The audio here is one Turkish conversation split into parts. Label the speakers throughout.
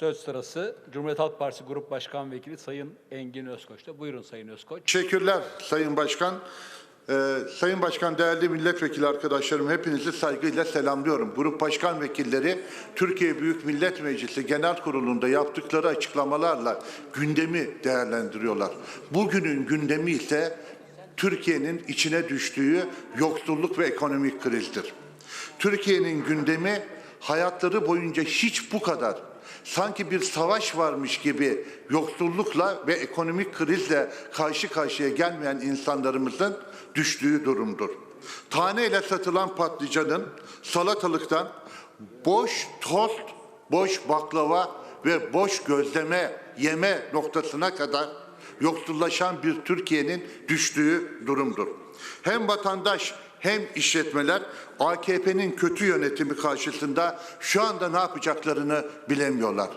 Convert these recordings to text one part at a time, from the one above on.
Speaker 1: Söz sırası Cumhuriyet Halk Partisi Grup Başkan Vekili Sayın Engin Özkoç'ta. Buyurun Sayın Özkoç.
Speaker 2: Teşekkürler Sayın Başkan. Ee, Sayın Başkan, değerli milletvekili arkadaşlarım hepinizi saygıyla selamlıyorum. Grup başkan vekilleri Türkiye Büyük Millet Meclisi Genel Kurulu'nda yaptıkları açıklamalarla gündemi değerlendiriyorlar. Bugünün gündemi ise Türkiye'nin içine düştüğü yoksulluk ve ekonomik krizdir. Türkiye'nin gündemi hayatları boyunca hiç bu kadar sanki bir savaş varmış gibi yoksullukla ve ekonomik krizle karşı karşıya gelmeyen insanlarımızın düştüğü durumdur. Taneyle satılan patlıcanın salatalıktan boş tost, boş baklava ve boş gözleme yeme noktasına kadar yoksullaşan bir Türkiye'nin düştüğü durumdur. Hem vatandaş hem işletmeler AKP'nin kötü yönetimi karşısında şu anda ne yapacaklarını bilemiyorlar.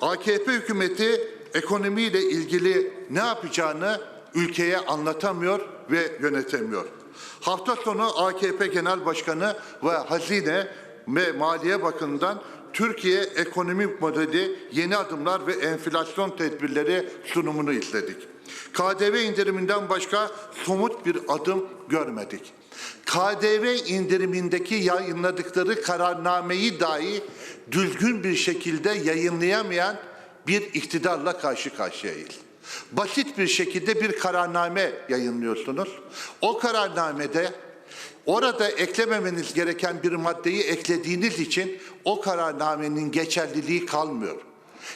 Speaker 2: AKP hükümeti ekonomiyle ilgili ne yapacağını ülkeye anlatamıyor ve yönetemiyor. Hafta sonu AKP Genel Başkanı ve Hazine ve Maliye Bakanı'ndan Türkiye ekonomik modeli, yeni adımlar ve enflasyon tedbirleri sunumunu izledik. KDV indiriminden başka somut bir adım görmedik. KDV indirimindeki yayınladıkları kararnameyi dahi düzgün bir şekilde yayınlayamayan bir iktidarla karşı karşıyayız. Basit bir şekilde bir kararname yayınlıyorsunuz. O kararnamede orada eklememeniz gereken bir maddeyi eklediğiniz için o kararnamenin geçerliliği kalmıyor.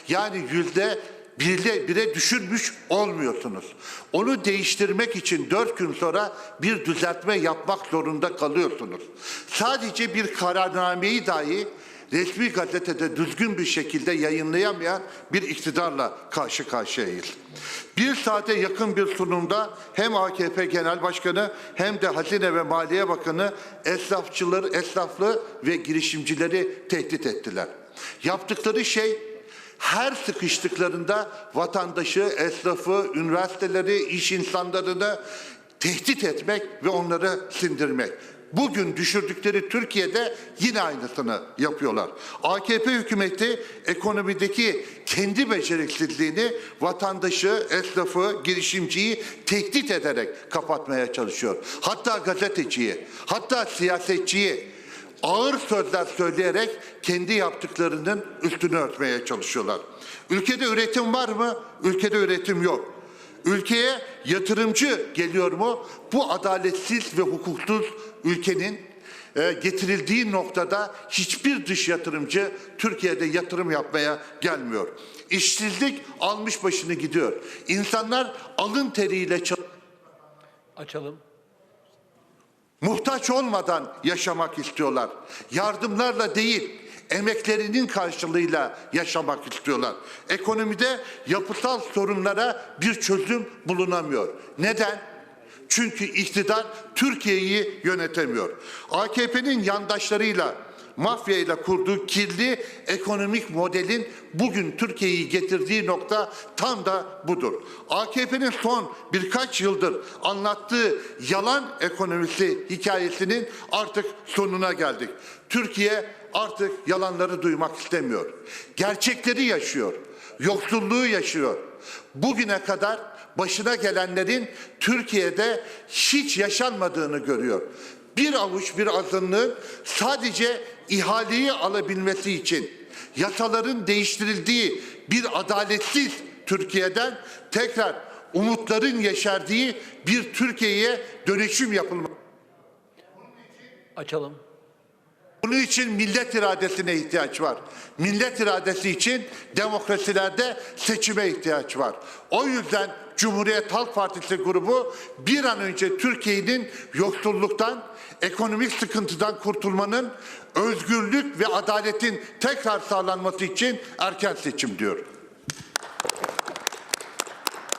Speaker 2: Yani yüzde birle, bire düşürmüş olmuyorsunuz. Onu değiştirmek için dört gün sonra bir düzeltme yapmak zorunda kalıyorsunuz. Sadece bir kararnameyi dahi resmi gazetede düzgün bir şekilde yayınlayamayan bir iktidarla karşı karşıyayız. Bir saate yakın bir sunumda hem AKP Genel Başkanı hem de Hazine ve Maliye Bakanı esnafçıları, esnaflı ve girişimcileri tehdit ettiler. Yaptıkları şey her sıkıştıklarında vatandaşı, esnafı, üniversiteleri, iş insanlarını tehdit etmek ve onları sindirmek. Bugün düşürdükleri Türkiye'de yine aynısını yapıyorlar. AKP hükümeti ekonomideki kendi beceriksizliğini vatandaşı, esnafı, girişimciyi tehdit ederek kapatmaya çalışıyor. Hatta gazeteciyi, hatta siyasetçiyi ağır sözler söyleyerek kendi yaptıklarının üstünü örtmeye çalışıyorlar. Ülkede üretim var mı? Ülkede üretim yok. Ülkeye yatırımcı geliyor mu? Bu adaletsiz ve hukuksuz ülkenin e, getirildiği noktada hiçbir dış yatırımcı Türkiye'de yatırım yapmaya gelmiyor. İşsizlik almış başını gidiyor. İnsanlar alın teriyle.
Speaker 1: Açalım.
Speaker 2: Muhtaç olmadan yaşamak istiyorlar. Yardımlarla değil, emeklerinin karşılığıyla yaşamak istiyorlar. Ekonomide yapısal sorunlara bir çözüm bulunamıyor. Neden? Çünkü iktidar Türkiye'yi yönetemiyor. AKP'nin yandaşlarıyla mafyayla kurduğu kirli ekonomik modelin bugün Türkiye'yi getirdiği nokta tam da budur. AKP'nin son birkaç yıldır anlattığı yalan ekonomisi hikayesinin artık sonuna geldik. Türkiye artık yalanları duymak istemiyor. Gerçekleri yaşıyor. Yoksulluğu yaşıyor. Bugüne kadar başına gelenlerin Türkiye'de hiç yaşanmadığını görüyor bir avuç bir azınlığın sadece ihaleyi alabilmesi için yasaların değiştirildiği bir adaletsiz Türkiye'den tekrar umutların yeşerdiği bir Türkiye'ye dönüşüm yapılması.
Speaker 1: Açalım.
Speaker 2: Bunun için millet iradesine ihtiyaç var. Millet iradesi için demokrasilerde seçime ihtiyaç var. O yüzden Cumhuriyet Halk Partisi grubu bir an önce Türkiye'nin yoksulluktan, ekonomik sıkıntıdan kurtulmanın, özgürlük ve adaletin tekrar sağlanması için erken seçim diyor.